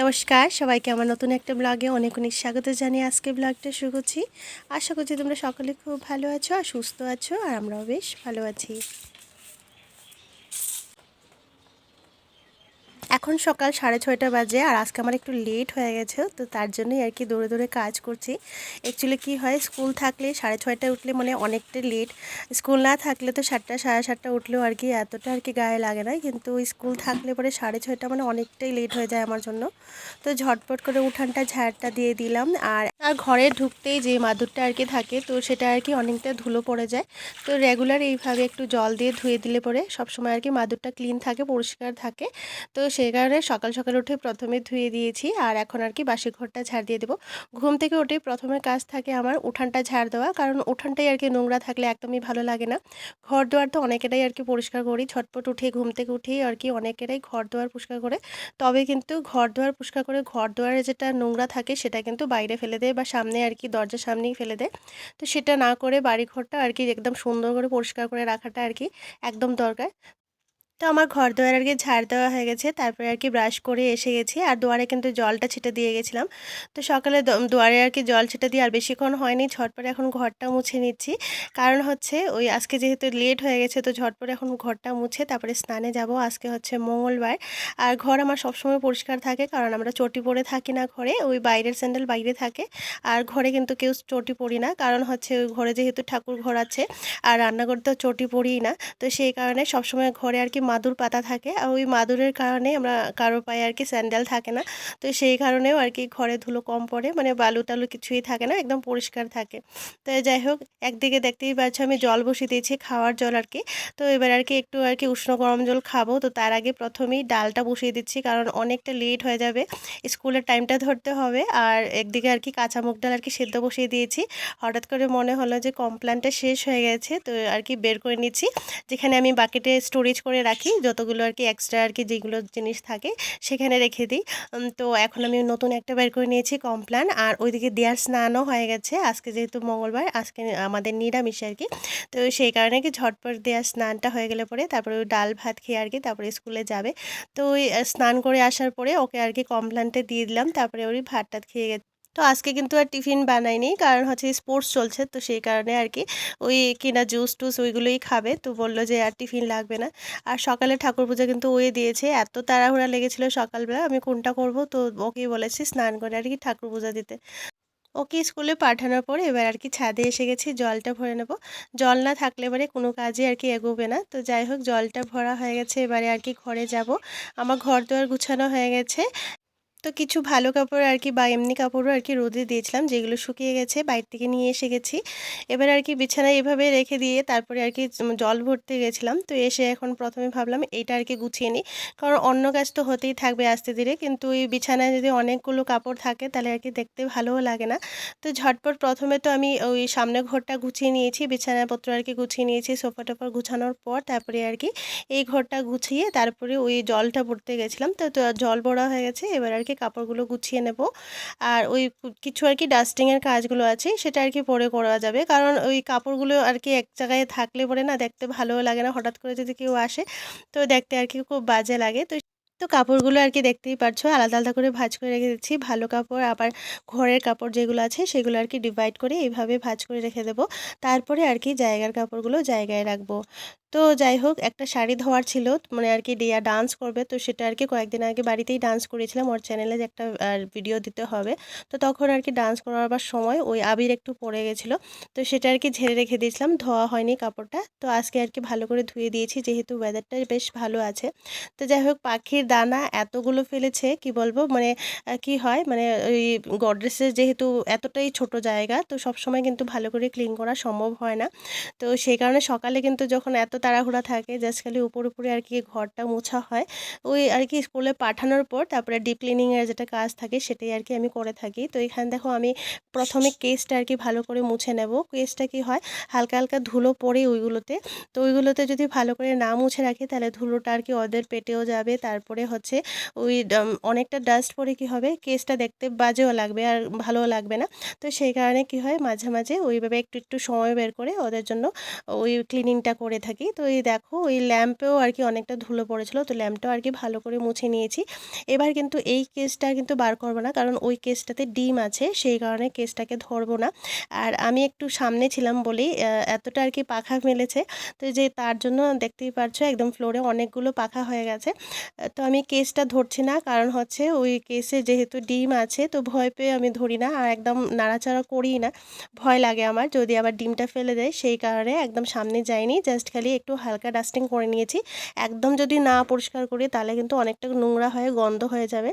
নমস্কার, সবাইকে আমার নতুন একটা ব্লগে অনেক অনেক স্বাগত জানিয়ে আজকে ব্লগটা শুরু করছি। আশা করছি তোমরা সকলে খুব ভালো আছো আর সুস্থ আছো আর আমরাও বেশ ভালো আছি। এখন সকাল সাড়ে ছয়টা বাজে আর আজকে আমার একটু লেট হয়ে গেছে, তো তার জন্যই আর কি দৌড়ে দৌড়ে কাজ করছি। অ্যাকচুয়ালি কি হয় স্কুল থাকলে সাড়ে ছয়টায় উঠলে মানে অনেকটা লেট স্কুল না থাকলে তো সাতটা, সাড়ে সাতটা উঠলেও আর কি এতটা আর কি গায়ে লাগে না, কিন্তু স্কুল থাকলে পরে সাড়ে ছয়টা মানে অনেকটাই লেট হয়ে যায় আমার জন্য। তো ঝটপট করে উঠানটা, ঝাড়টা দিয়ে দিলাম আর আর ঘরে ঢুকতেই যে মাদুরটা আর কি থাকে, তো সেটা আর কি অনেকটা ধুলো পড়ে যায়। তো রেগুলার এইভাবে একটু জল দিয়ে ধুয়ে দিলে পরে সবসময় আর কি মাদুরটা ক্লিন থাকে, পরিষ্কার থাকে। তো সেই কারণে সকাল সকাল উঠে প্রথমে ধুয়ে দিয়েছি আর এখন আর কি বাসি ঘরটা ঝাড় দিয়ে দেবো। ঘুম থেকে উঠে প্রথমে কাজ থাকে আমার উঠানটা ঝাড় দেওয়া, কারণ উঠানটাই আর কি নোংরা থাকলে একদমই ভালো লাগে না। ঘর দুয়ার তো অনেকেটাই আর কি পরিষ্কার করি, ছটপট উঠে ঘুম থেকে উঠেই আর কি অনেকেরাই ঘর দুয়ার পরিষ্কার করে। তবে কিন্তু ঘর দুয়ার পরিষ্কার করে ঘর দুয়ারে যেটা নোংরা থাকে সেটা কিন্তু বাইরে ফেলে দেয় বা সামনে আর কি দরজার সামনেই ফেলে দেয়। তো সেটা না করে বাড়ি ঘরটা আর কি একদম সুন্দর করে পরিষ্কার করে রাখাটা আর কি একদম দরকার। তো আমার ঘর দোয়ার আর কি ঝাড় দেওয়া হয়ে গেছে। তারপরে আর কি ব্রাশ করে এসে গেছি। আর দুয়ারে কিন্তু জলটা ছিটে দিয়ে গেছিলাম। তো সকালে দুয়ারে আর কি জল ছিটে দিয়ে আর বেশিক্ষণ হয়নি। ঝটপট এখন ঘরটা মুছে নিচ্ছি। কারণ হচ্ছে ওই আজকে যেহেতু লেট হয়ে গেছে, তো ঝটপট এখন ঘরটা মুছে তারপরে স্নানে যাব। আজকে হচ্ছে মঙ্গলবার। আর ঘর আমার সবসময় পরিষ্কার থাকে, কারণ আমরা চটি পরে থাকি না ঘরে। ওই বাইরের স্যান্ডেল বাইরে থাকে। আর ঘরে কিন্তু কেউ চটি পরি না। কারণ হচ্ছে ওই ঘরে যেহেতু ঠাকুর ঘর আছে, আর রান্নাঘর তো চটি পরি না। তো সেই কারণে সবসময় ঘরে আর কি মাদুর পাতা থাকে আর ওই মাদুরের কারণে আমরা কারোর পায়ে আর কি স্যান্ডেল থাকে না। তো সেই কারণেও আর কি ঘরে ধুলো কম পড়ে মানে বালু টালু কিছুই থাকে না, একদম পরিষ্কার থাকে। তো যাই হোক, একদিকে দেখতেই পাচ্ছ আমি জল বসিয়ে দিয়েছি খাওয়ার জল আর কি। তো এবার আর কি একটু আর কি উষ্ণ গরম জল খাব। তো তার আগে প্রথমেই ডালটা বসিয়ে দিচ্ছি, কারণ অনেকটা লেট হয়ে যাবে। স্কুলের টাইমটা ধরতে হবে। আর একদিকে আর কি কাঁচা মুগ ডাল আর কি সেদ্ধ বসিয়ে দিয়েছি। হঠাৎ করে মনে হলো যে কমপ্ল্যানটা শেষ হয়ে গেছে, তো আর কি বের করে নিচ্ছি। যেখানে আমি বাকেটে স্টোরেজ করে রাখি যতগুলো আর কি এক্সট্রা আর কি যেগুলো জিনিস থাকে সেখানে রেখে দিই। তো এখন আমি নতুন একটা বের করে নিয়েছি কমপ্লান, আর ওইদিকে দেয়ার স্নানও হয়ে গেছে। আজকে যেহেতু মঙ্গলবার, আজকে আমাদের নিরামিষ আর কি তো সেই কারণে কি ঝটপট দেওয়ার স্নানটা হয়ে গেলে পরে তারপরে ওই ডাল ভাত খেয়ে আর কি তারপরে স্কুলে যাবে। তো ওই স্নান করে আসার পরে ওকে আর কি কমপ্লানটা দিয়ে দিলাম, তারপরে ওই ভাত টাত খেয়ে গেছে। তো আজকে কিন্তু আর টিফিন বানাইনি, কারণ হচ্ছে স্পোর্টস চলছে, তো সেই কারণে আর কি ওই কিনা জুস টুস ওইগুলোই খাবে। তো বলল যে আর টিফিন লাগবে না। আর সকালে ঠাকুর পূজা কিন্তু ওই দিয়েছে, এত তাড়াহুড়া লেগেছিল সকালবেলা, আমি কোনটা করব? তো ওকেই বলেছি স্নান করে আর কি ঠাকুর পূজা দিতে। ওকে স্কুলে পাঠানোর পরে এবার আর কি ছাদে এসে গেছি, জলটা ভরে নেব। জল না থাকলে এবারে কোনো কাজে আর কি এগোবে না। তো যাই হোক, জলটা ভরা হয়ে গেছে, এবারে আর কি ঘরে যাব। আমার ঘর দোয়ার গুছানো হয়ে গেছে। তো কিছু ভালো কাপড় আর কি বা এমনি কাপড়ও আর কি রোদে দিয়েছিলাম, যেগুলো শুকিয়ে গেছে, বাইরে থেকে নিয়ে এসে গেছি। এবার আর কি বিছানায় এভাবে রেখে দিয়ে তারপরে আর কি জল ভরতে গেছিলাম। তো এসে এখন প্রথমে ভাবলাম এটা আর কি গুছিয়ে নিই। কারণ অন্য কাজ তো হতেই থাকবে আস্তে ধীরে। কিন্তু ওই বিছানায় যদি অনেকগুলো কাপড় থাকে, তাহলে আর কি দেখতে ভালোও লাগে না। তো ঝটপট প্রথমে তো আমি ওই সামনে ঘরটা গুছিয়ে নিয়েছি, বিছানাপত্র আর কি গুছিয়ে নিয়েছি, সোফা টোফা গুছানোর পর তারপরে আর কি এই ঘরটা গুছিয়ে তারপরে ওই জলটা ভরতে গেছিলাম। তো জল ভরা হয়ে গেছে। এবার আর কি কাপড়গুলো গুছিয়ে নেব। আর ওই কিছু আর কি ডাস্টিংয়ের কাজগুলো আছে, সেটা আর কি পরে করা যাবে। কারণ ওই কাপড়গুলো আর কি এক জায়গায় থাকলে পরে না দেখতে ভালোও লাগে না, হঠাৎ করে যদি কেউ আসে তো দেখতে আর কি খুব বাজে লাগে। তো তো কাপড়গুলো আর কি দেখতেই পারছ, আলাদা আলাদা করে ভাজ করে রেখে দিচ্ছি। ভালো কাপড়, আবার ঘরের কাপড় যেগুলো আছে সেগুলো আর কি ডিভাইড করে এইভাবে ভাজ করে রেখে দেবো। তারপরে আর কি জায়গার কাপড়গুলো জায়গায় রাখব। তো যাই হোক, একটা শাড়ি ধোয়ার ছিল মানে আর কি ডিয়া ডান্স করবে, তো সেটা আর কি কয়েকদিন আগে বাড়িতেই ডান্স করেছিলাম, ওর চ্যানেলে একটা ভিডিও দিতে হবে। তো তখন আর কি ডান্স করাবার সময় ওই আবির একটু পড়ে গেছিল, তো সেটা আর কি ঝেড়ে রেখে দিয়েছিলাম, ধোয়া হয়নি কাপড়টা। তো আজকে আর কি ভালো করে ধুয়ে দিয়েছি, যেহেতু ওয়েদারটা বেশ ভালো আছে। তো যাই হোক, পাখির দানা এতগুলো ফেলেছে, কি বলব মানে কি হয় মানে ওই গডরেসের যেহেতু এতটাই ছোট জায়গা, তো সব সময় কিন্তু ভালো করে ক্লিন করা সম্ভব হয় না। তো সেই কারণে সকালে কিন্তু যখন এত তাড়াহুড়া থাকে। জাস্ট খালি উপর উপরে আর কি ঘরটা মোছা হয়। ওই আর কি স্কুলে পাঠানোর পর তারপরে ডিপ ক্লিনিংয়ের যেটা কাজ থাকে সেটাই আর কি আমি করে থাকি। তো এখানে দেখো আমি প্রথমে কেসটা আর কি ভালো করে মুছে নেব। কেসটা কি হয়, হালকা হালকা ধুলো পড়ে ওইগুলোতে। তো ওইগুলোতে যদি ভালো করে না মুছে রাখি তাহলে ধুলোটা আর কি ওদের পেটেও যাবে। তারপরে হচ্ছে ওই অনেকটা ডাস্ট পরে কি হবে কেসটা দেখতে বাজেও লাগবে আর ভালোও লাগবে না। তো সেই কারণে কি হয়, মাঝে মাঝে ওইভাবে একটু একটু সময় বের করে ওদের জন্য ওই ক্লিনিংটা করে থাকি। কি তো এই দেখো ওই ল্যাম্পেও আর কি অনেকটা ধুলো পড়েছিল, তো ল্যাম্পটাও আর কি ভালো করে মুছে নিয়েছি। এবার কিন্তু এই কেসটা কিন্তু বার করব না, কারণ ওই কেসটাতে ডিম আছে, সেই কারণে কেসটাকে ধরবো না। আর আমি একটু সামনে ছিলাম বলেই এতটা আর কি পাখা মেলেছে, তো যে তার জন্য দেখতেই পারছ, একদম ফ্লোরে অনেকগুলো পাখা হয়ে গেছে। তো আমি কেসটা ধরছি না, কারণ হচ্ছে ওই কেসে যেহেতু ডিম আছে, তো ভয় পেয়ে আমি ধরি না, আর একদম নাড়াচাড়া করি না। ভয় লাগে আমার, যদি আবার ডিমটা ফেলে দেয়, সেই কারণে একদম সামনে যাইনি, জাস্ট খালি একটু হালকা ডাস্টিং করে নিয়েছি। একদম যদি না পরিষ্কার করি, তাহলে কিন্তু অনেকটা নোংরা হয়ে, গন্ধ হয়ে যাবে।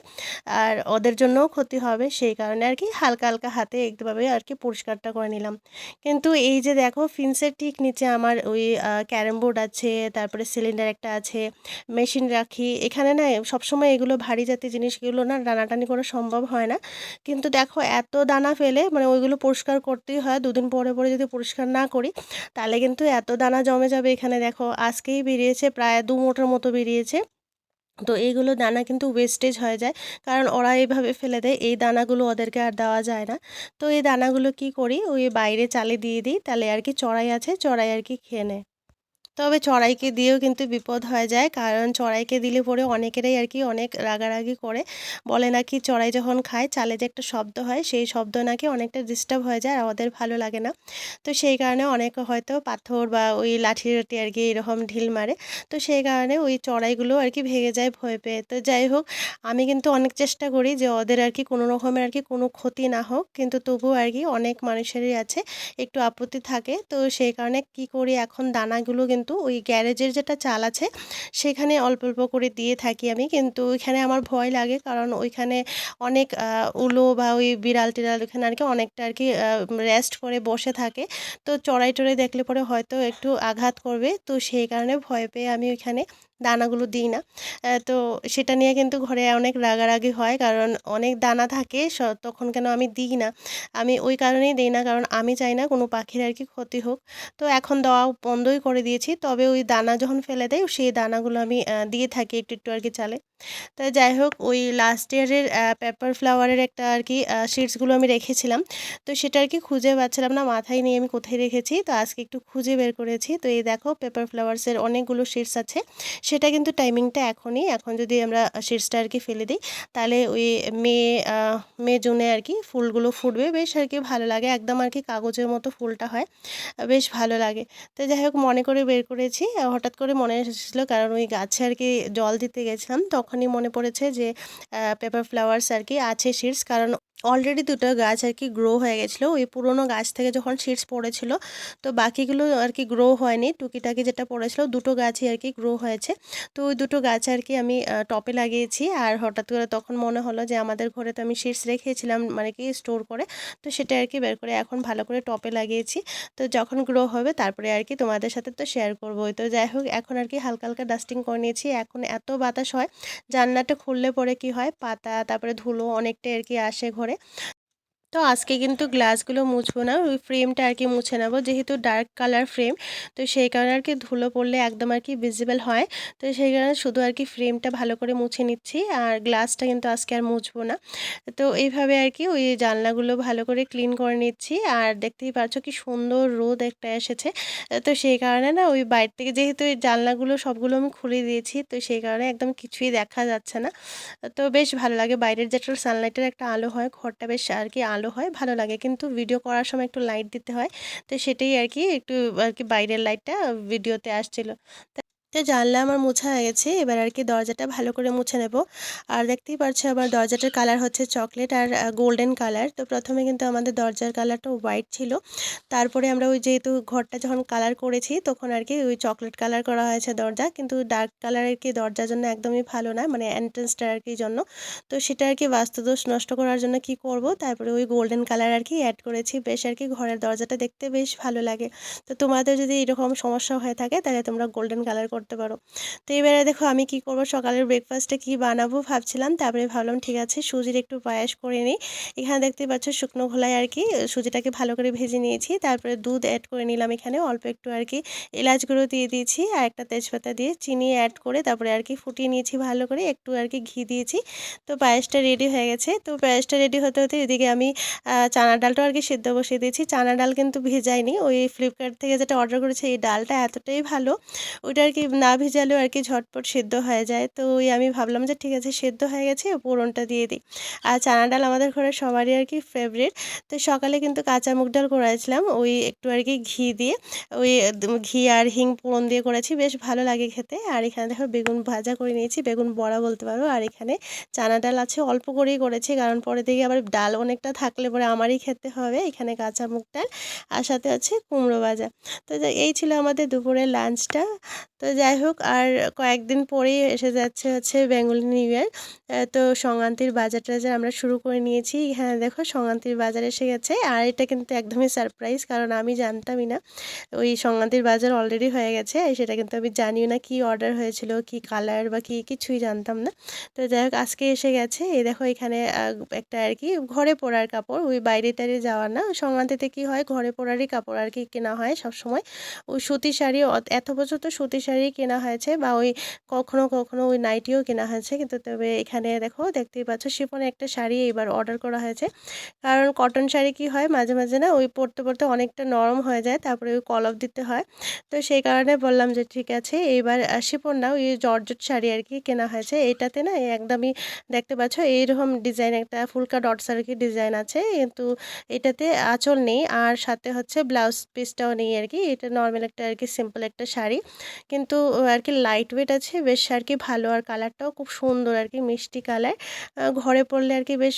আর ওদের জন্যও ক্ষতি হবে, সেই কারণে আর কি হালকা হালকা হাতে একটুভাবে আর কি পরিষ্কারটা করে নিলাম। কিন্তু এই যে দেখো, ফিন্সের ঠিক নিচে আমার ওই ক্যারাম বোর্ড আছে, তারপরে সিলিন্ডার একটা আছে মেশিন রাখি। এখানে না, সবসময় এগুলো ভারী জাতীয় জিনিসগুলো না টানাটানি করা সম্ভব হয় না। কিন্তু দেখো, এত দানা ফেলে মানে ওইগুলো পরিষ্কার করতেই হয়। দুদিন পরে পরে যদি পরিষ্কার না করি, তাহলে কিন্তু এত দানা জমে যাবে এখানে। দেখো আজকেই বেরিয়েছে, প্রায় দু মোটার মতো বেরিয়েছে। তো এইগুলো দানা কিন্তু ওয়েস্টেজ হয়ে যায়, কারণ ওরা এইভাবে ফেলে দেয়, এই দানাগুলো ওদেরকে আর দেওয়া যায় না। তো এই দানাগুলো কি করি, ওই বাইরে চালে দিয়ে দিই, তাহলে আর কি চড়াই আছে, চড়াই আর কি খেয়ে নেয়। তবে চড়াইকে দিয়েও কিন্তু বিপদ হয়ে যায়। কারণ চড়াইকে দিলে পরে অনেকেরাই আর কি অনেক রাগারাগি করে। বলে নাকি চড়াই যখন খায় চালে যে একটা শব্দ হয়, সেই শব্দ নাকি অনেকটা ডিস্টার্ব হয়ে যায় আর ওদের ভালো লাগে না। তো সেই কারণে অনেকে হয়তো পাথর বা ওই লাঠি লাঠি আর কি এরকম ঢিল মারে। তো সেই কারণে ওই চড়াইগুলো আর কি ভেঙে যায় ভয় পেয়ে। তো যাই হোক, আমি কিন্তু অনেক চেষ্টা করি যে ওদের আর কি কোনো রকমের আর কি কোনো ক্ষতি না হোক। কিন্তু তবুও আর কি অনেক মানুষেরই আছে, একটু আপত্তি থাকে। তো সেই কারণে কি করি, এখন দানাগুলো কিন্তু কিন্তু ওই গ্যারেজের যেটা চাল আছে, সেখানে অল্প অল্প করে দিয়ে থাকি আমি। কিন্তু ওইখানে আমার ভয় লাগে কারণ ওইখানে অনেক উলো বা ওই বিড়াল টিড়াল ওইখানে আর কি অনেকটা আর কি রেস্ট করে বসে থাকে। তো চড়াই টড়াই দেখলে পরে হয়তো একটু আঘাত করবে। তো সেই কারণে ভয় পেয়ে আমি ওইখানে দানাগুলো দিই না। তো সেটা নিয়ে কিন্তু ঘরে অনেক রাগারাগি হয়, কারণ অনেক দানা থাকে তখন কেন আমি দিই না। আমি ওই কারণেই দিই না, কারণ আমি চাই না কোনো পাখির আর কি ক্ষতি হোক। তো এখন দেওয়া বন্ধই করে দিয়েছি, তবে ওই দানা যখন ফেলে দেয় সেই দানাগুলো আমি দিয়ে থাকি একটু একটু আর কি চালে। তো যাই হোক, ওই লাস্ট ইয়ারের পেপার ফ্লাওয়ারের একটা আর কি শিটসগুলো আমি রেখেছিলাম। তো সেটা আর কি খুঁজে পাচ্ছিলাম না, মাথায় নিয়ে আমি কোথায় রেখেছি, তো আজকে একটু খুঁজে বের করেছি। তো এই দেখো পেপার ফ্লাওয়ার্সের অনেকগুলো শিটস আছে সেটা কিন্তু টাইমিংটা এখনই। এখন যদি আমরা শিটসটা আর কি ফেলে দিই, তাহলে ওই মে মে, জুনে আর কি ফুলগুলো ফুটবে। বেশ আর কি ভালো লাগে। একদম আর কি কাগজের মতো ফুলটা হয়। বেশ ভালো লাগে। তো যাই হোক, মনে করে বের করেছি। হঠাৎ করে মনে এসেছিল, কারণ ওই গাছে আর কি জল দিতে গেছিলাম। তখনই মনে পড়েছে যে পেপার ফ্লাওয়ার্স আর কি আছে শিটস কারণ অলরেডি দুটো গাছ আর কি গ্রো হয়ে গেছিল। ওই পুরোনো গাছ থেকে যখন সিডস পড়েছিল, তো বাকিগুলো আর কি গ্রো হয়নি। টুকিটাকি যেটা পড়েছিল, দুটো গাছই আর কি গ্রো হয়েছে। তো ওই দুটো গাছ আর কি আমি টপে লাগিয়েছি। আর হঠাৎ করে তখন মনে হলো যে আমাদের ঘরে তো আমি সিডস রেখেছিলাম মানে কি স্টোর করে। তো সেটা আর কি বের করে এখন ভালো করে টপে লাগিয়েছি। তো যখন গ্রো হবে, তারপরে আর কি তোমাদের সাথে তো শেয়ার করব তো যাই হোক, এখন আর কি হালকা হালকা ডাস্টিং করে নিয়েছি। এখন এত বাতাস হয় জান্নাটা খুললে পরে কি হয়? পাতা, তারপরে ধুলো অনেকটাই আর কি আসে ঘরে। ¿vale? তো আজকে কিন্তু গ্লাসগুলো মুছবো না, ওই ফ্রেমটা আর কি মুছে নেব, যেহেতু ডার্ক কালার ফ্রেম তো সেই কারণে আর কি ধুলো পড়লে একদম আর কি ভিজিবল হয়। তো সেই কারণে শুধু আর কি ফ্রেমটা ভালো করে মুছে নিচ্ছি, আর গ্লাসটা কিন্তু আজকে আর মুছবো না। তো এইভাবে আর কি ওই জানলাগুলো ভালো করে ক্লিন করে নিচ্ছি, আর দেখতেই পাচ্ছ কি সুন্দর রোদ একটা এসেছে। তো সেই কারণে না ওই বাইর থেকে যেহেতু ওই জানলাগুলো সবগুলো আমি খুলে দিয়েছি, তো সেই কারণে একদম কিছুই দেখা যাচ্ছে না। তো বেশ ভালো লাগে, বাইরের যেটা সানলাইটের একটা আলো হয়, ঘরটা বেশ আর কি আলো হয়, ভালো লাগে। কিন্তু ভিডিও করার সময় একটু লাইট দিতে হয়। তো সেটাই আর কি, একটু আর কি বাইরের লাইটটা ভিডিওতে আসছিল। তো জানলা আমার মোছা হয়ে গেছে, এবার আর কি দরজাটা ভালো করে মুছে নেব। আর দেখতেই পারছ আবার দরজাটার কালার হচ্ছে চকলেট আর গোল্ডেন কালার তো প্রথমে কিন্তু আমাদের দরজার কালারটা হোয়াইট ছিল। তারপরে আমরা ওই যেহেতু ঘরটা যখন কালার করেছি, তখন আর কি ওই চকলেট কালার করা হয়েছে দরজা। কিন্তু ডার্ক কালার আর কি দরজার জন্য একদমই ভালো না মানে এন্ট্রেন্সটা আর কি জন্য। তো সেটা আর কি বাস্তুদোষ নষ্ট করার জন্য কি করব? তারপরে ওই গোল্ডেন কালার আর কি অ্যাড করেছি। বেশ আর কি ঘরের দরজাটা দেখতে বেশ ভালো লাগে। তো তোমাদের যদি এরকম সমস্যা হয়ে থাকে, তাহলে তোমরা গোল্ডেন কালার করতে পারো। তো এবারে দেখো আমি কি করব? সকালের ব্রেকফাস্টে কি বানাবো ভাবছিলাম, তারপরে ভাবলাম ঠিক আছে সুজির একটু পায়েস করে নিই। এখানে দেখতে পাচ্ছ শুকনো ঘোলায় আর কি সুজিটাকে ভালো করে ভেজে নিয়েছি, তারপরে দুধ অ্যাড করে নিলাম এখানে, অল্প একটু আর কি এলাচ গুঁড়ো দিয়ে দিয়েছি আর একটা তেজপাতা দিয়ে চিনি অ্যাড করে তারপরে আর কি ফুটিয়ে নিয়েছি ভালো করে, একটু আর কি ঘি দিয়েছি। তো পায়েসটা রেডি হয়ে গেছে, তো পায়েসটা রেডি হতে হতে এদিকে আমি চানা ডালটা আর কি সেদ্ধ বসিয়ে দিয়েছি। চানা ডাল কিন্তু ভেজাইনি, ওই ফ্লিপকার্ট থেকে যেটা অর্ডার করেছি, এই ডালটা এতটাই ভালো, ওইটা আর কি না ভেজালেও আর কি ঝটপট সেদ্ধ হয়ে যায়। তো ওই আমি ভাবলাম যে ঠিক আছে, সেদ্ধ হয়ে গেছে পোড়নটা দিয়ে দিই। আর চানা ডাল আমাদের ঘরে সবারই আর কি ফেভারিট তো সকালে কিন্তু কাঁচা মুগ ডাল করেছিলাম, ওই একটু আর কি ঘি দিয়ে। ওই ঘি আর হিং পোড়ন দিয়ে করেছি, বেশ ভালো লাগে খেতে। আর এখানে দেখো বেগুন ভাজা করে নিয়েছি, বেগুন বড়া বলতে পারো। আর এখানে চানা ডাল আছে, অল্প করেই করেছি, কারণ পরে থেকে আবার ডাল অনেকটা থাকলে পরে আমারই খেতে হবে। এখানে কাঁচা মুগ ডাল, আর সাথে আছে কুমড়ো ভাজা। তো এই ছিল আমাদের দুপুরের লাঞ্চটা তো যাই হোক, আর কয়েকদিন পরেই এসে যাচ্ছে হচ্ছে বেঙ্গলি নিউ ইয়ার। তো সংক্রান্তির বাজার টাজার আমরা শুরু করে নিয়েছি হ্যাঁ দেখো সংক্রান্তির বাজার এসে গেছে। আর এটা কিন্তু একদমই সারপ্রাইজ কারণ আমি জানতামই না। ওই সংক্রান্তির বাজার অলরেডি হয়ে গেছে সেটা কিন্তু আমি জানিও না কি অর্ডার হয়েছিল, কি কালার বা কি, কিছুই জানতাম না। তো যাই হোক, আজকে এসে গেছে, এই দেখো এখানে একটা আর কি ঘরে পরার কাপড়, ওই বাইরে টাইরে যাওয়ার না। সংক্রান্তিতে কি হয়, ঘরে পরারই কাপড় আর কি কেনা হয় সব সময় ওই সুতি শাড়ি এত বছর তো সুতি শাড়ি কেনা হয়েছে বা ওই কখনো কখনো ওই নাইটিও কেনা হয়েছে। কিন্তু তবে এখানে দেখো, দেখতেই পাচ্ছ শিপনে একটা শাড়ি এবার অর্ডার করা হয়েছে। কারণ কটন শাড়ি কি হয়, মাঝে মাঝে না ওই পরতে পরতে অনেকটা নরম হয়ে যায়, তারপরে ওই কলপ দিতে হয়। তো সেই কারণে বললাম যে ঠিক আছে, এইবার শিপন না ওই জর্জট শাড়ি আর কি কেনা হয়েছে। এটাতে না একদমই দেখতে পাচ্ছ এইরকম ডিজাইন একটা ফুলকা ডটস আর কি ডিজাইন আছে। কিন্তু এটাতে আঁচল নেই আর সাথে হচ্ছে ব্লাউজ পিসটাও নেই আর কি। এটা নর্মাল একটা আর কি সিম্পল একটা শাড়ি। কিন্তু আর কি লাইট ওয়েট আছে, বেশ আর কি ভালো। আর কালারটাও খুব সুন্দর আর কি মিষ্টি কালার ঘরে পরলে আর কি বেশ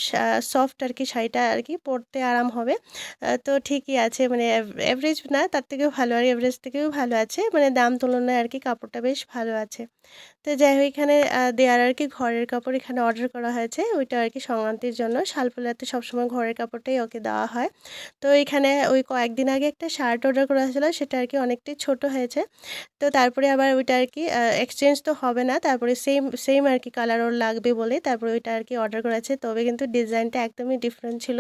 সফট আর কি শাড়িটা আর কি পরতে আরাম হবে। তো ঠিকই আছে মানে অ্যাভারেজ না, তার থেকেও ভালো। আর এভারেজ থেকেও ভালো আছে মানে দাম তুলনায় আর কি কাপড়টা বেশ ভালো আছে। তো যাই হোক, এখানে দেয়ার আর কি ঘরের কাপড় এখানে অর্ডার করা হয়েছে। ওইটা আর কি সংক্রান্তির জন্য। শালপোলাতে সবসময় ঘরের কাপড়টাই ওকে দেওয়া হয়। তো এখানে ওই কয়েকদিন আগে একটা শার্ট অর্ডার করা হয়েছিলো, সেটা আর কি অনেকটাই ছোট হয়েছে। তো তারপরে আবার ওইটা আর কি এক্সচেঞ্জ তো হবে না, তারপরে সেম সেম আর কি কালার ওর লাগবে বলে তারপরে ওইটা আর কি অর্ডার করেছে তবে কিন্তু ডিজাইনটা একদমই ডিফারেন্ট ছিল।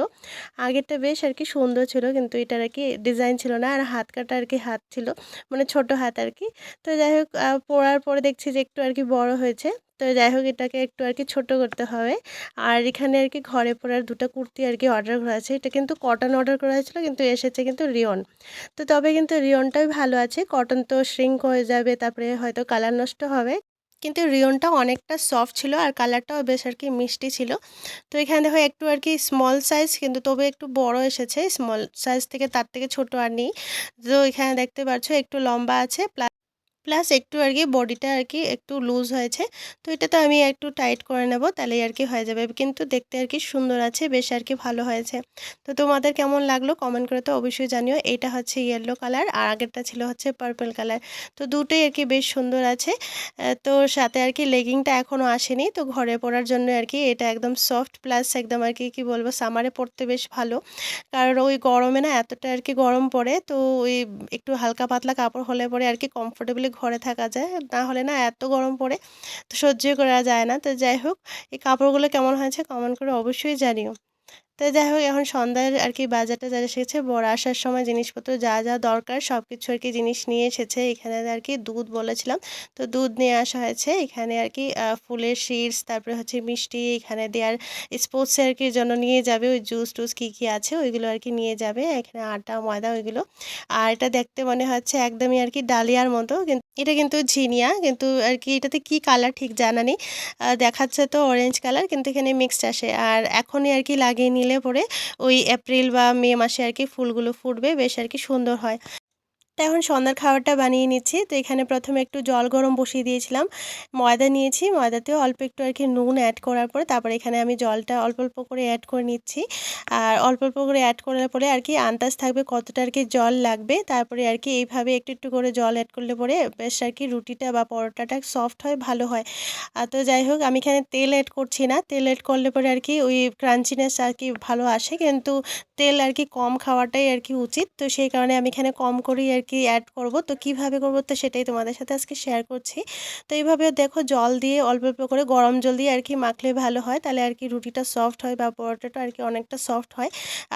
আগেরটা বেশ আর কি সুন্দর ছিল, কিন্তু এটার আর কি ডিজাইন ছিল না আর হাত কাটা আর কি হাত ছিল মানে ছোট হাত আর কি। তো যাই হোক পরার পরে দেখছি যে একটু আর কি বড় হয়েছে। তো যাই হোক, এটাকে একটু আর কি ছোটো করতে হবে। আর এখানে আর কি ঘরে পরার দুটো কুর্তি আর কি অর্ডার করা আছে। এটা কিন্তু কটন অর্ডার করা হয়েছিলো, কিন্তু এসেছে কিন্তু রিয়ন তো তবে কিন্তু রিয়নটাই ভালো আছে। কটন তো শ্রিঙ্ক হয়ে যাবে, তারপরে হয়তো কালার নষ্ট হবে। কিন্তু রিয়নটা অনেকটা সফট ছিল আর কালারটাও বেশ আর কি মিষ্টি ছিল। তো এখানে দেখো একটু আর কি স্মল সাইজ কিন্তু তবে একটু বড় এসেছে। স্মল সাইজ থেকে তার থেকে ছোট আর নেই। তো এখানে দেখতে পাচ্ছ, একটু লম্বা আছে প্লাস প্লাস একটু আর কি বডিটা আর কি একটু লুজ হয়েছে তো এটা তো আমি একটু টাইট করে নেব তাহলেই আর কি হয়ে যাবে কিন্তু দেখতে আর কি সুন্দর আছে বেশ আর কি ভালো হয়েছে তো তোমাদের কেমন লাগল কমেন্ট করে তো অবশ্যই জানিও এটা হচ্ছে ইয়েলো কালার আর আগেরটা ছিল হচ্ছে পার্পল কালার তো দুটোই আর কি বেশ সুন্দর আছে তো সাথে আর কি লেগিংটা এখনও আসেনি তো ঘরে পরার জন্য আর কি এটা একদম সফট প্লাস একদম আর কি কী বলব সামারে পরতে বেশ ভালো কারণ ওই গরমে না এতটা আর কি গরম পড়ে তো ওই একটু হালকা পাতলা কাপড় হলে পরে আর কি কমফোর্টেবলি ঘরে থাকা যায় না হলে না এত গরম পড়ে, তো সহ্য করা যায় না। তো যাই হোক, এই কাপড়গুলো কেমন হয়েছে কমেন্ট করে অবশ্যই জানিও। তো যাই হোক, এখন সন্ধ্যার আর কি বাজারটা যা এসেছে, বড় আসার সময় জিনিসপত্র যা যা দরকার সব কিছু আর কি জিনিস নিয়ে এসেছে। এখানে আর কি দুধ বলেছিলাম। তো দুধ নিয়ে আসা হয়েছে। এখানে আর কি ফুলের শিটস, তারপরে হচ্ছে মিষ্টি, এখানে দেওয়ার স্পোর্টসে আর কি জন্য নিয়ে যাবে। ওই জুস টুস কী কী আছে, ওইগুলো আর কি নিয়ে যাবে। এখানে আটা, ময়দা, ওইগুলো। আর এটা দেখতে মনে হচ্ছে একদমই আর কি ডালিয়ার মতো। কিন্তু এটা কিন্তু ঝিনিয়া। কিন্তু আর কি এটাতে কি কালার ঠিক জানা নেই। দেখাচ্ছে তো অরেঞ্জ কালার, কিন্তু এখানে মিক্সড আসে। আর এখনই আর কি লাগিয়ে নিলে পরে ওই এপ্রিল বা মে মাসে আর কি ফুলগুলো ফুটবে, বেশ আর কি সুন্দর হয়। তো এখন সন্ধ্যার খাবারটা বানিয়ে নিচ্ছি। তো এখানে প্রথমে একটু জল গরম বসিয়ে দিয়েছিলাম। ময়দা নিয়েছি, ময়দাতেও অল্প একটু আর কি নুন অ্যাড করার পরে তারপরে এখানে আমি জলটা অল্প অল্প করে অ্যাড করে নিচ্ছি। আর অল্প অল্প করে অ্যাড করার পরে আর কি আন্দাজ থাকবে কতটা আর কি জল লাগবে। তারপরে আর কি এইভাবে একটু একটু করে জল অ্যাড করলে পরে বেশ আর কি রুটিটা বা পরোটাটা সফট হয়, ভালো হয়। আর তো যাই হোক, আমি এখানে তেল অ্যাড করছি না। তেল অ্যাড করলে পরে আর কি ওই ক্রাঞ্চিনেস আর কি ভালো আসে। কিন্তু তেল আর কি কম খাওয়াটাই আর কি উচিত। তো সেই কারণে আমি এখানে কম করেই আর কি অ্যাড করব? তো কীভাবে করব? তো সেটাই তোমাদের সাথে আজকে শেয়ার করছি। তো এইভাবে দেখো জল দিয়ে অল্প অল্প করে গরম জল দিয়ে আর কি মাখলে ভালো হয়। তাহলে আর কি রুটিটা সফট হয় বা পরোটাটা আর কি অনেকটা সফট হয়।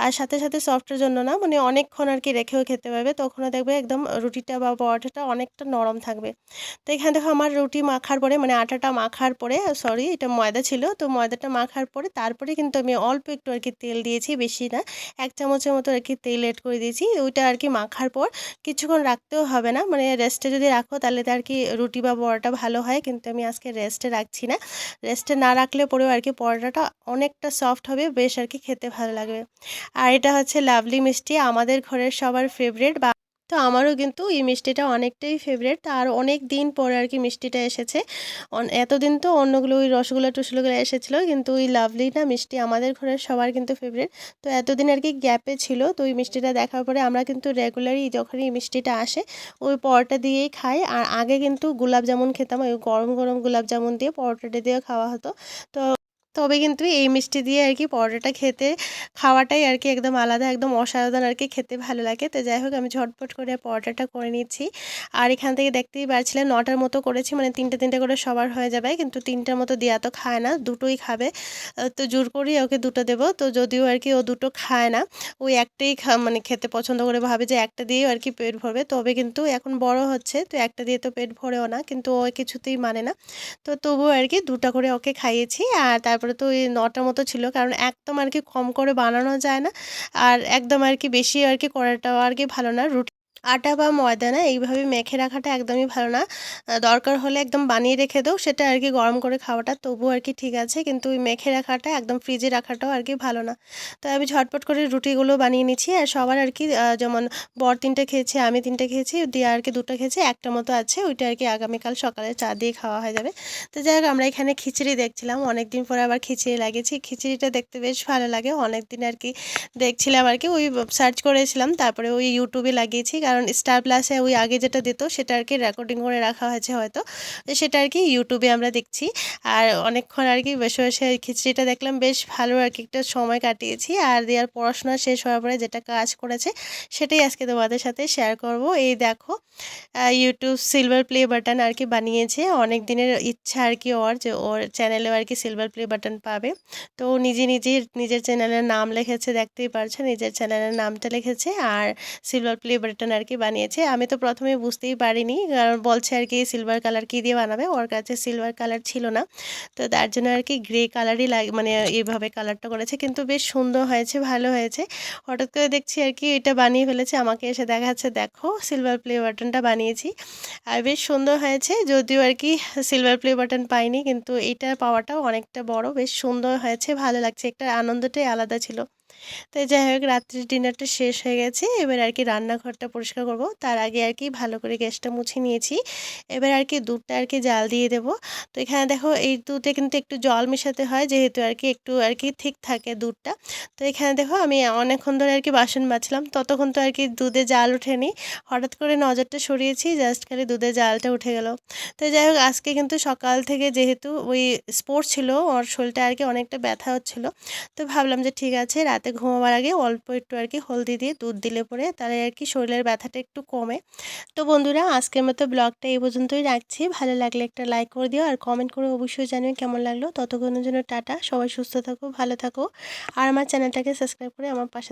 আর সাথে সাথে সফটের জন্য না মানে অনেকক্ষণ আর কি রেখেও খেতে পারবে। তখনও দেখবে একদম রুটিটা বা পরোটাটা অনেকটা নরম থাকবে। তো এখানে দেখো আমার রুটি মাখার পরে মানে আটাটা মাখার পরে সরি এটা ময়দা ছিল। তো ময়দাটা মাখার পরে তারপরে কিন্তু আমি অল্প একটু আর কি তেল দিয়েছি, বেশি না। এক চামচের মতো আর কি তেল এড করে দিয়েছি। ওইটা আর কি মাখার পর কিছুক্ষণ রাখতেও হবে না। মানে রেস্টে যদি রাখো তাহলে তো আর কি রুটি বা পরোটা ভালো হয়। কিন্তু আমি আজকে রেস্টে রাখছি না। রেস্টে না রাখলে পরেও আর কি পরোটাটা অনেকটা সফট হবে, বেশ আর কি খেতে ভালো লাগবে। আর এটা হচ্ছে লাভলি মিষ্টি, আমাদের ঘরের সবার ফেভারিট বা তো আমারও কিন্তু এই মিষ্টিটা অনেকটাই ফেভারেট আর অনেক দিন পরে আর কি মিষ্টিটা এসেছে। এতদিন তো অন্যগুলো ওই রসগোল্লা, টসগোল্লা এসেছিল, কিন্তু ওই লাভলিটা মিষ্টি আমাদের ঘরের সবার কিন্তু ফেভারেট তো এতদিন আর কি গ্যাপে ছিল, তো ওই মিষ্টিটা দেখার পরে আমরা কিন্তু রেগুলারই যখনই এই মিষ্টিটা আসে, ওই পরোটা দিয়েই খাই। আর আগে কিন্তু গোলাপ জামুন খেতাম, ওই গরম গরম গোলাপ জামুন দিয়ে পরোটাটা দিয়ে খাওয়া হতো। তো তবে কিন্তু এই মিষ্টি দিয়ে আর কি পরোটাটা খেতে খাওয়াটাই আর কি একদম আলাদা, একদম অসাধারণ আর কি খেতে ভালো লাগে। তো যাই হোক, আমি ঝটপট করে পরোটাটা করে নিচ্ছি। আর এখান থেকে দেখতেই পারছিলেন, নটার মতো করেছি মানে তিনটে তিনটে করে সবার হয়ে যাবে, কিন্তু তিনটার মতো দেওয়া তো খায় না, দুটোই খাবে। তো জোর করেই ওকে দুটো দেবো। তো যদিও আর কি ও দুটো খায় না ওই একটাই খা মানে খেতে পছন্দ করে, ভাবে যে একটা দিয়েই আর কি পেট ভরবে। তবে কিন্তু এখন বড় হচ্ছে, তো একটা দিয়ে তো পেট ভরেও না, কিন্তু ও কিছুতেই মানে না। তো তবুও আর কি দুটা করে ওকে খাইয়েছি। আর তারপরে তারপরে তো ওই নটা মতো ছিল। কারণ একদম আর কি কম করে বানানো যায় না। আর একদম আর কি বেশি আর কি করাটাও আর কি ভালো না। রুটি আটা বা ময়দা না, এইভাবে মেখে রাখাটা একদমই ভালো না। দরকার হলে একদম বানিয়ে রেখে দাও, সেটা আর কি গরম করে খাওয়াটা তবু আর কি ঠিক আছে, কিন্তু ওই মেখে রাখাটা, একদম ফ্রিজে রাখাটাও আর কি ভালো না। তো আমি ঝটপট করে রুটিগুলো বানিয়ে নিচ্ছি, আর সবার আর কি যেমন বর তিনটে খেয়েছে, আমি তিনটে খেয়েছি, দিয়ে আর কি দুটো খেয়েছি, একটা মতো আছে, ওইটা আর কি আগামীকাল সকালে চা দিয়ে খাওয়া হয়ে যাবে। তো যাই হোক, আমরা এখানে খিচড়ি দেখছিলাম অনেক দিন পরে আবার খিচড়ি লাগিয়েছি, খিচড়িটা দেখতে বেশ ভালো লাগে অনেক দিন আর কি দেখছিলাম আর কি ওই সার্চ করেছিলাম, তারপরে ওই ইউটিউবে লাগিয়েছি কারণ স্টার প্লাসে ওই আগে যেটা দিত সেটা আর কি রেকর্ডিং করে রাখা হয়েছে হয়তো। সেটা আর কি ইউটিউবে আমরা দেখছি। আর অনেকক্ষণ আর কি বসে বসে খিচড়িটা দেখলাম, বেশ ভালো আর কি একটা সময় কাটিয়েছি। আর দেওয়ার পড়াশোনা শেষ হওয়ার পরে যেটা কাজ করেছে সেটাই আজকে তোমাদের সাথে শেয়ার করব। এই দেখো ইউটিউব সিলভার প্লে বাটন আর কি বানিয়েছে। অনেক দিনের ইচ্ছা আর কি ওর যে ওর চ্যানেলেও আর কি সিলভার প্লে বাটন পাবে। তো নিজে নিজে নিজের চ্যানেলের নাম লিখেছে, দেখতেই পারছ, নিজের চ্যানেলের নামটা লিখেছে। আর সিলভার প্লে বাটন আর কি বানিয়েছে। আমি তো প্রথমে বুঝতেই পারিনি, কারণ বলছে আর কি সিলভার কালার কী দিয়ে বানাবে? ওর কাছে সিলভার কালার ছিল না। তো তার জন্য আর কি গ্রে কালারই লাগে মানে এইভাবে কালারটা করেছে। কিন্তু বেশ সুন্দর হয়েছে, ভালো হয়েছে। হঠাৎ করে দেখছি আর কি এটা বানিয়ে ফেলেছে। আমাকে এসে দেখাচ্ছে দেখো সিলভার প্লে বাটনটা বানিয়েছি। আর বেশ সুন্দর হয়েছে, যদিও আর কি সিলভার প্লে বাটন পাইনি, কিন্তু এটা পাওয়াটাও অনেকটা বড়। বেশ সুন্দর হয়েছে, ভালো লাগছে। একটা আনন্দটাই আলাদা ছিল। তো যাই হোক, রাত্রির ডিনারটা শেষ হয়ে গেছে। এবার আর কি রান্নাঘরটা পরিষ্কার করব। তার আগে আর কি ভালো করে গ্যাসটা মুছে নিয়েছি। এবার আর কি দুধটা আর কি জাল দিয়ে দেব। তো এখানে দেখো, এই দুধে কিন্তু একটু জল মেশাতে হয়, যেহেতু আর কি একটু আর কি ঠিক থাকে দুধটা। তো এখানে দেখো, আমি অনেকক্ষণ ধরে আর কি বাসন বাছলাম ততক্ষণ তো আর কি দুধে জাল ওঠেনি হঠাৎ করে নজরটা সরিয়েছি জাস্ট খালি দুধে জালটা উঠে গেল। তো যাই হোক, আজকে কিন্তু সকাল থেকে যেহেতু ওই স্পোর্টস ছিল, ওর শরীরটা আর কি অনেকটা ব্যথা হচ্ছিল। তো ভাবলাম যে ঠিক আছে, রাতে রাতে ঘুমাবার আগে অল্প একটু আর কি হলদি দিয়ে দুধ দিলে পরে তাহলে আর কি শরীরের ব্যথাটা একটু কমে। তো বন্ধুরা, আজকের মতো ব্লগটা এই পর্যন্তই রাখছি। ভালো লাগলে একটা লাইক করে দিও আর কমেন্ট করে অবশ্যই জানিও কেমন লাগল। ততক্ষণের জন্য টাটা। সবাই সুস্থ থাকো, ভালো থাকো। আর আমার চ্যানেলটাকে সাবস্ক্রাইব করে আমার পাশে